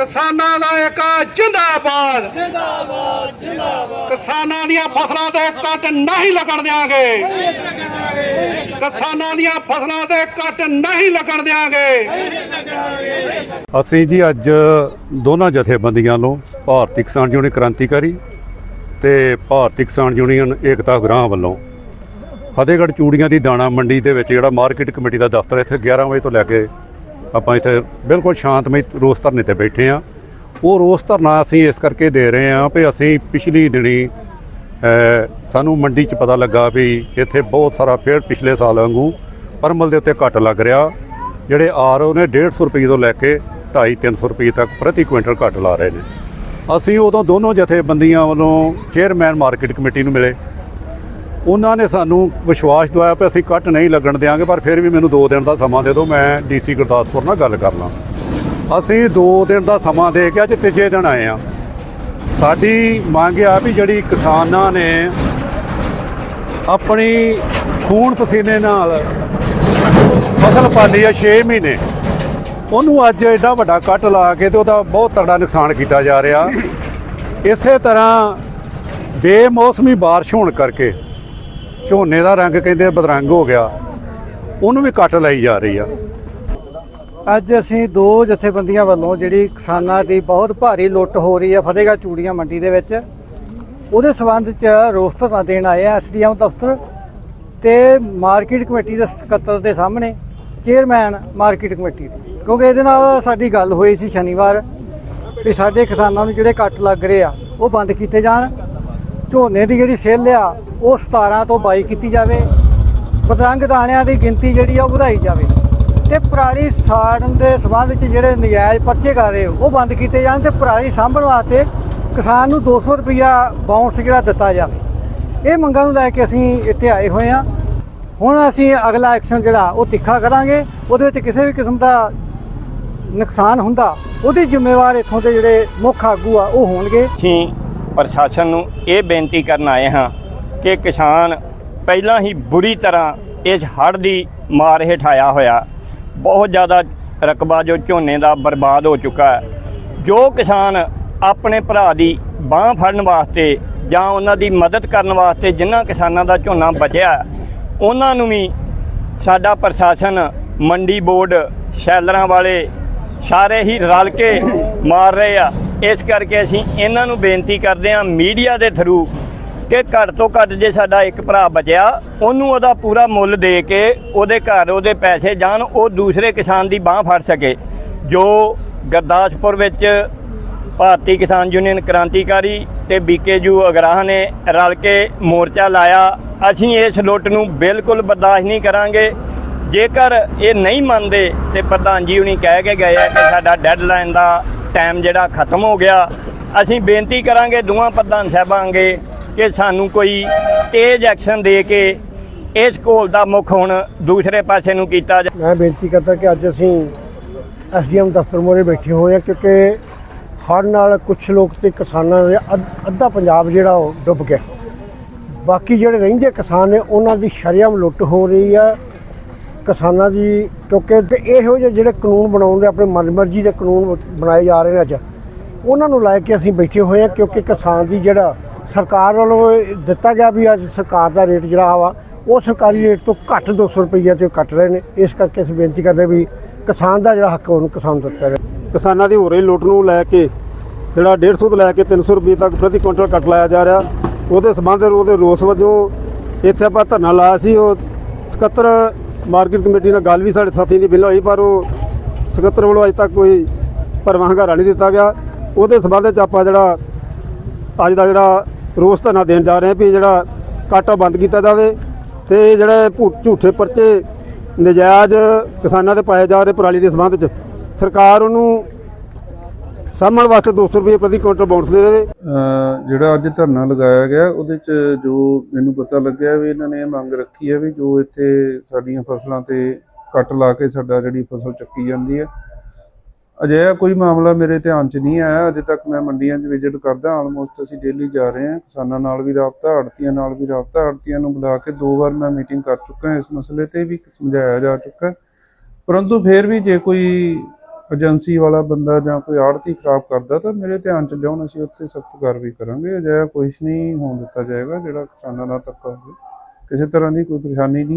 ਕਿਸਾਨਾਂ ਦਾ ਇੱਕ ਜਿੰਦਾਬਾਦ। ਜਿੰਦਾਬਾਦ ਜਿੰਦਾਬਾਦ। ਕਿਸਾਨਾਂ ਦੀਆਂ ਫਸਲਾਂ ਤੇ ਕੱਟ ਨਹੀਂ ਲੱਗਣ ਦਿਆਂਗੇ। ਕਿਸਾਨਾਂ ਦੀਆਂ ਫਸਲਾਂ ਤੇ ਕੱਟ ਨਹੀਂ ਲੱਗਣ ਦਿਆਂਗੇ। ਅਸੀਂ ਜੀ ਅੱਜ ਦੋਨਾਂ ਜਥੇਬੰਦੀਆਂ ਨੂੰ ਭਾਰਤੀ ਕਿਸਾਨ ਯੂਨੀਅਨ ਕ੍ਰਾਂਤੀਕਾਰੀ ਤੇ ਭਾਰਤੀ ਕਿਸਾਨ ਯੂਨੀਅਨ ਏਕਤਾ ਗ੍ਰਾਹ ਵੱਲੋਂ ਫਤਿਹਗੜ੍ਹ ਚੂੜੀਆਂ ਦੀ ਦਾਣਾ ਮੰਡੀ ਦੇ ਵਿੱਚ ਜਿਹੜਾ ਮਾਰਕੀਟ ਕਮੇਟੀ ਦਾ ਦਫ਼ਤਰ ਇੱਥੇ 11 ਵਜੇ ਤੋਂ ਲੈ ਕੇ ਆਪਾਂ ਇੱਥੇ ਬਿਲਕੁਲ ਸ਼ਾਂਤਮਈ ਰੋਸ ਧਰਨੇ ਤੇ ਬੈਠੇ ਆ ਉਹ ਰੋਸ ਧਰਨਾ ਅਸੀਂ ਇਸ ਕਰਕੇ ਦੇ ਰਹੇ ਆ ਵੀ ਅਸੀਂ ਪਿਛਲੀ ਦਿਨੀ ਸਾਨੂੰ ਮੰਡੀ 'ਚ ਪਤਾ ਲੱਗਾ ਵੀ ਇੱਥੇ ਬਹੁਤ ਸਾਰਾ ਫੇਰ ਪਿਛਲੇ ਸਾਲ ਵਾਂਗੂ ਪਰਮਲ ਦੇ ਉੱਤੇ ਘੱਟ ਲੱਗ ਰਿਹਾ। ਜਿਹੜੇ ਆਰ ਉਹ ਨੇ 150 ਰੁਪਏ ਤੋਂ ਲੈ ਕੇ 2.5 300 ਰੁਪਏ ਤੱਕ ਪ੍ਰਤੀ ਕੁਇੰਟਲ ਘੱਟ ਲਾ ਰਹੇ ਨੇ। ਅਸੀਂ ਉਦੋਂ ਦੋਨੋਂ ਜਥੇਬੰਦੀਆਂ ਵੱਲੋਂ ਚੇਅਰਮੈਨ ਮਾਰਕੀਟ ਕਮੇਟੀ ਨੂੰ ਮਿਲੇ। ਉਹਨਾਂ ਨੇ ਸਾਨੂੰ ਵਿਸ਼ਵਾਸ ਦਵਾਇਆ ਕਿ ਅਸੀਂ ਕੱਟ ਨਹੀਂ ਲੱਗਣ ਦਿਆਂਗੇ, ਪਰ ਫਿਰ ਵੀ ਮੈਨੂੰ 2 ਦਿਨ ਦਾ ਸਮਾਂ ਦੇ ਦਿਓ, ਮੈਂ ਡੀਸੀ ਗੁਰਦਾਸਪੁਰ ਨਾਲ ਗੱਲ ਕਰ ਲਾਂ। ਅਸੀਂ 2 ਦਿਨ ਦਾ ਸਮਾਂ ਦੇ ਕੇ ਅੱਜ ਤੀਜੇ ਦਿਨ ਆਏ ਆ। ਸਾਡੀ ਮੰਗ ਆ ਵੀ ਜਿਹੜੀ ਕਿਸਾਨਾਂ ਨੇ ਆਪਣੀ ਖੂਨ ਪਸੀਨੇ ਨਾਲ ਫਸਲ ਪਾਲੀ ਆ 6 ਮਹੀਨੇ, ਉਹਨੂੰ ਅੱਜ ਐਡਾ ਵੱਡਾ ਕੱਟ ਲਾ ਕੇ ਤੇ ਉਹਦਾ ਬਹੁਤ ਤਗੜਾ ਨੁਕਸਾਨ ਕੀਤਾ ਜਾ ਰਿਹਾ। ਇਸੇ ਤਰ੍ਹਾਂ ਬੇਮੌਸਮੀ ਬਾਰਿਸ਼ ਹੋਣ ਕਰਕੇ ਝੋਨੇ ਦਾ ਰੰਗ ਕਹਿੰਦੇ ਬਦਰੰਗ ਹੋ ਗਿਆ। ਉਹਨੂੰ ਵੀ ਕੱਟ ਲਈ ਜਾ ਰਹੀ ਆ। ਅੱਜ ਅਸੀਂ ਦੋ ਜਥੇਬੰਦੀਆਂ ਵੱਲੋਂ ਜਿਹੜੀ ਕਿਸਾਨਾਂ ਦੀ ਬਹੁਤ ਭਾਰੀ ਲੁੱਟ ਹੋ ਰਹੀ ਹੈ ਫਤਿਹਗੜ੍ਹ ਚੂੜੀਆਂ ਮੰਡੀ ਦੇ ਵਿੱਚ। ਉਹਦੇ ਸਬੰਧ 'ਚ ਰੋਸ ਧਰਨਾ ਦੇਣ ਆਏ ਆ ਐਸਡੀਐਮ ਦਫ਼ਤਰ ਤੇ ਮਾਰਕੀਟ ਕਮੇਟੀ ਦੇ ਸਕੱਤਰ ਦੇ ਸਾਹਮਣੇ, ਚੇਅਰਮੈਨ ਮਾਰਕੀਟ ਕਮੇਟੀ। ਕਿਉਂਕਿ ਇਹਦੇ ਨਾਲ ਸਾਡੀ ਗੱਲ ਹੋਈ ਸੀ ਸ਼ਨੀਵਾਰ ਵੀ ਸਾਡੇ ਕਿਸਾਨਾਂ ਨੂੰ ਜਿਹੜੇ ਕੱਟ ਲੱਗ ਰਹੇ ਆ, ਉਹ ਬੰਦ ਕੀਤੇ ਜਾਣ। ਝੋਨੇ ਦੀ ਜਿਹੜੀ ਸੇਲ ਆ, ਉਹ 17 ਤੋਂ 22 ਕੀਤੀ ਜਾਵੇ। ਪਤੰਗ ਦਾਣਿਆਂ ਦੀ ਗਿਣਤੀ ਜਿਹੜੀ ਆ, ਉਹ ਵਧਾਈ ਜਾਵੇ। ਤੇ ਪਰਾਲੀ ਸਾੜਨ ਦੇ ਸਬੰਧ ਵਿੱਚ ਜਿਹੜੇ ਨਜਾਇਜ਼ ਪਰਚੇ ਕਰ ਰਹੇ ਉਹ ਬੰਦ ਕੀਤੇ ਜਾਣ ਤੇ ਪਰਾਲੀ ਸਾਂਭਣ ਵਾਸਤੇ ਕਿਸਾਨ ਨੂੰ 200 ਰੁਪਿਆ ਬਾਉਂਸ ਜਿਹੜਾ ਦਿੱਤਾ ਜਾਵੇ। ਇਹ ਮੰਗਾਂ ਨੂੰ ਲੈ ਕੇ ਅਸੀਂ ਇੱਥੇ ਆਏ ਹੋਏ ਹਾਂ। ਹੁਣ ਅਸੀਂ ਅਗਲਾ ਐਕਸ਼ਨ ਜਿਹੜਾ, ਉਹ ਤਿੱਖਾ ਕਰਾਂਗੇ। ਉਹਦੇ ਵਿੱਚ ਕਿਸੇ ਵੀ ਕਿਸਮ ਦਾ ਨੁਕਸਾਨ ਹੁੰਦਾ, ਉਹਦੀ ਜ਼ਿੰਮੇਵਾਰ ਇੱਥੋਂ ਦੇ ਜਿਹੜੇ ਮੁੱਖ ਆਗੂ ਆ, ਉਹ ਹੋਣਗੇ। ਅਸੀਂ ਪ੍ਰਸ਼ਾਸਨ ਨੂੰ ਇਹ ਬੇਨਤੀ ਕਰਨ ਆਏ ਹਾਂ ਕਿ ਕਿਸਾਨ ਪਹਿਲਾਂ ਹੀ ਬੁਰੀ ਤਰ੍ਹਾਂ ਇਸ ਹੜ੍ਹ ਦੀ ਮਾਰ ਹੇਠ ਆਇਆ ਹੋਇਆ, ਬਹੁਤ ਜ਼ਿਆਦਾ ਰਕਬਾ ਜੋ ਝੋਨੇ ਦਾ ਬਰਬਾਦ ਹੋ ਚੁੱਕਾ ਹੈ। ਜੋ ਕਿਸਾਨ ਆਪਣੇ ਭਰਾ ਦੀ ਬਾਹ ਫੜਨ ਵਾਸਤੇ ਜਾਂ ਉਹਨਾਂ ਦੀ ਮਦਦ ਕਰਨ ਵਾਸਤੇ ਜਿਨ੍ਹਾਂ ਕਿਸਾਨਾਂ ਦਾ ਝੋਨਾ ਬਚਿਆ ਉਹਨਾਂ ਨੂੰ ਵੀ ਸਾਡਾ ਪ੍ਰਸ਼ਾਸਨ, ਮੰਡੀ ਬੋਰਡ, ਸ਼ੈਲਰਾਂ ਵਾਲੇ ਸਾਰੇ ਹੀ ਰਲ ਕੇ ਮਾਰ ਰਹੇ ਆ। ਇਸ ਕਰਕੇ ਅਸੀਂ ਇਹਨਾਂ ਨੂੰ ਬੇਨਤੀ ਕਰਦੇ ਹਾਂ ਮੀਡੀਆ ਦੇ ਥਰੂ ਕਿ ਘੱਟ ਤੋਂ ਘੱਟ ਜੇ ਸਾਡਾ ਇੱਕ ਭਰਾ ਬਚਿਆ, ਉਹਨੂੰ ਉਹਦਾ ਪੂਰਾ ਮੁੱਲ ਦੇ ਕੇ ਉਹਦੇ ਘਰ ਉਹਦੇ ਪੈਸੇ ਜਾਣ, ਉਹ ਦੂਸਰੇ ਕਿਸਾਨ ਦੀ ਬਾਹ ਫੜ ਸਕੇ। ਜੋ ਗੁਰਦਾਸਪੁਰ ਵਿੱਚ ਭਾਰਤੀ ਕਿਸਾਨ ਯੂਨੀਅਨ ਕ੍ਰਾਂਤੀਕਾਰੀ ਤੇ ਬੀਕੇਯੂ ਅਗਰਾਹ ਨੇ ਰਲ ਕੇ ਮੋਰਚਾ ਲਾਇਆ, ਅਸੀਂ ਇਸ ਲੁੱਟ ਨੂੰ ਬਿਲਕੁਲ ਬਰਦਾਸ਼ਤ ਨਹੀਂ ਕਰਾਂਗੇ। ਜੇਕਰ ਇਹ ਨਹੀਂ ਮੰਨਦੇ ਤੇ ਪ੍ਰਧਾਨ ਜੀ ਹੁਣੀ ਕਹਿ ਕੇ ਗਏ ਆ ਕਿ ਸਾਡਾ ਡੈਡਲਾਈਨ ਦਾ ਟਾਈਮ ਜਿਹੜਾ ਖਤਮ ਹੋ ਗਿਆ। ਅਸੀਂ ਬੇਨਤੀ ਕਰਾਂਗੇ, ਦੋਵਾਂ ਪ੍ਰਧਾਨ ਸਾਹਿਬਾਂ ਅੱਗੇ, ਕਿ ਸਾਨੂੰ ਕੋਈ ਤੇਜ਼ ਐਕਸ਼ਨ ਦੇ ਕੇ ਇਸ ਘੋਲ ਦਾ ਮੁੱਖ ਹੁਣ ਦੂਸਰੇ ਪਾਸੇ ਨੂੰ ਕੀਤਾ ਜਾਵੇ। ਮੈਂ ਬੇਨਤੀ ਕਰਦਾ ਕਿ ਅੱਜ ਅਸੀਂ ਐਸਡੀਐਮ ਦਫ਼ਤਰ ਮੋਰੇ ਬੈਠੇ ਹੋਏ ਹਾਂ, ਕਿਉਂਕਿ ਹੜ੍ਹ ਨਾਲ ਕੁਝ ਲੋਕ ਤੇ ਕਿਸਾਨਾਂ ਦੇ ਅੱਧ- ਅੱਧਾ ਪੰਜਾਬ ਜਿਹੜਾ ਉਹ ਡੁੱਬ ਗਿਆ। ਬਾਕੀ ਜਿਹੜੇ ਰਹਿੰਦੇ ਕਿਸਾਨ ਨੇ, ਉਹਨਾਂ ਦੀ ਸ਼ਰੇਆਮ ਲੁੱਟ ਹੋ ਰਹੀ ਆ ਕਿਸਾਨਾਂ ਦੀ ਕਿਉਂਕਿ ਤੇ ਇਹੋ ਜਿਹੇ ਜਿਹੜੇ ਕਾਨੂੰਨ ਬਣਾਉਣ ਦੇ ਆਪਣੇ ਮਨਮਰਜ਼ੀ ਦੇ ਕਾਨੂੰਨ ਬਣਾਏ ਜਾ ਰਹੇ ਨੇ ਅੱਜ। ਉਹਨਾਂ ਨੂੰ ਲੈ ਕੇ ਅਸੀਂ ਬੈਠੇ ਹੋਏ ਹਾਂ ਕਿਉਂਕਿ ਕਿਸਾਨ ਦੀ ਜਿਹੜਾ ਸਰਕਾਰ ਵੱਲੋਂ ਦਿੱਤਾ ਗਿਆ ਵੀ ਅੱਜ ਸਰਕਾਰ ਦਾ ਰੇਟ ਜਿਹੜਾ ਵਾ, ਉਹ ਸਰਕਾਰੀ ਰੇਟ ਤੋਂ ਘੱਟ 200 ਰੁਪਈਆ ਤੇ ਕੱਟ ਰਹੇ ਨੇ। ਇਸ ਕਰਕੇ ਅਸੀਂ ਬੇਨਤੀ ਕਰਦੇ ਵੀ ਕਿਸਾਨ ਦਾ ਜਿਹੜਾ ਹੱਕ ਉਹਨੂੰ ਕਿਸਾਨ ਦਿੱਤਾ ਜਾਵੇ। ਕਿਸਾਨਾਂ ਦੀ ਹੋ ਰਹੀ ਲੁੱਟ ਨੂੰ ਲੈ ਕੇ ਜਿਹੜਾ 150 ਤੋਂ ਲੈ ਕੇ 300 ਰੁਪਏ ਤੱਕ ਪ੍ਰਤੀ ਕੁਇੰਟਲ ਕੱਟ ਲਾਇਆ ਜਾ ਰਿਹਾ। ਉਹਦੇ ਸਬੰਧ ਉਹਦੇ ਰੋਸ ਵਜੋਂ ਇੱਥੇ ਆਪਾਂ ਧਰਨਾ ਲਾਇਆ ਸੀ, ਉਹ ਸਕੱਤਰ ਮਾਰਕੀਟ ਕਮੇਟੀ ਨਾਲ ਗੱਲ ਵੀ ਸਾਡੇ ਸਾਥੀਆਂ ਦੀ ਬਿੱਲ ਹੋਈ, ਪਰ ਉਹ ਸਕੱਤਰ ਵੱਲੋਂ ਅਜੇ ਤੱਕ ਕੋਈ ਭਰਵਾਂ ਹੰਗਾਰਾ ਨਹੀਂ ਦਿੱਤਾ ਗਿਆ। ਉਹਦੇ ਸਬੰਧ ਵਿੱਚ ਆਪਾਂ ਜਿਹੜਾ, ਅੱਜ ਦਾ ਜਿਹੜਾ ਰੋਸ ਧਰਨਾ ਦੇਣ ਜਾ ਰਹੇ ਹਾਂ ਵੀ ਜਿਹੜਾ ਕਾਟਾ ਬੰਦ ਕੀਤਾ ਜਾਵੇ ਤੇ ਜਿਹੜੇ ਭੂ- ਝੂਠੇ ਪਰਚੇ ਨਜਾਇਜ਼ ਕਿਸਾਨਾਂ ਦੇ ਪਾਏ ਜਾ ਰਹੇ ਪਰਾਲੀ ਦੇ ਸਬੰਧ 'ਚ ਸਰਕਾਰ ਉਹਨੂੰ ਸਾਹਮਣ ਵਾਸਤੇ 200 ਰੁਪਏ ਪ੍ਰਤੀ ਕੁਇੰਟਲ ਬਾਉਂਸ ਦੇ ਦੇਵੇ ਜਿਹੜਾ ਅੱਜ ਧਰਨਾ ਲਗਾਇਆ ਗਿਆ, ਉਹਦੇ ਚ ਜੋ ਮੈਨੂੰ ਪਤਾ ਲੱਗਿਆ ਵੀ ਇਹਨਾਂ ਨੇ ਮੰਗ ਰੱਖੀ ਹੈ ਵੀ ਜੋ ਇੱਥੇ ਸਾਡੀਆਂ ਫਸਲਾਂ ਤੇ ਕੱਟ ਲਾ ਕੇ ਸਾਡਾ ਜਿਹੜੀ ਫਸਲ ਚੱਕੀ ਜਾਂਦੀ ਹੈ। ਅਜਿਹਾ ਕੋਈ ਮਾਮਲਾ ਮੇਰੇ ਧਿਆਨ 'ਚ ਨਹੀਂ ਆਇਆ। ਅਜੇ ਤੱਕ ਮੈਂ ਮੰਡੀਆਂ 'ਚ ਵਿਜ਼ਿਟ ਕਰਦਾ ਆਲਮੋਸਟ ਅਸੀਂ ਡੇਲੀ ਜਾ ਰਹੇ ਹਾਂ। ਕਿਸਾਨਾਂ ਨਾਲ ਵੀ ਰਾਬਤਾ, ਆੜਤੀਆਂ ਨਾਲ ਵੀ ਰਾਬਤਾ। ਆੜਤੀਆਂ ਨੂੰ ਬੁਲਾ ਕੇ ਦੋ ਵਾਰ ਮੈਂ ਮੀਟਿੰਗ ਕਰ ਚੁੱਕਾ ਇਸ ਮਸਲੇ ਤੇ ਵੀ ਸਮਝਾਇਆ ਜਾ ਚੁੱਕਾ ਪਰੰਤੂ ਫਿਰ ਵੀ ਜੇ ਕੋਈ ਏਜੰਸੀ ਵਾਲਾ ਬੰਦਾ ਜਾਂ ਕੋਈ ਆੜਤੀ ਖਰਾਬ ਕਰਦਾ ਤਾਂ ਮੇਰੇ ਧਿਆਨ ਚ ਲਿਆਉਣ, ਅਸੀਂ ਉੱਥੇ ਸਖਤ ਕਾਰਵਾਈ ਕਰਾਂਗੇ। ਅਜਿਹਾ ਕੁਛ ਨਹੀਂ ਹੋਣ ਦਿੱਤਾ ਜਾਏਗਾ ਜਿਹੜਾ ਕਿਸਾਨਾਂ ਨਾਲ ਧੱਕਾ ਹੋਵੇ। ਕਿਸੇ ਤਰ੍ਹਾਂ ਦੀ ਕੋਈ ਪਰੇਸ਼ਾਨੀ ਨਹੀਂ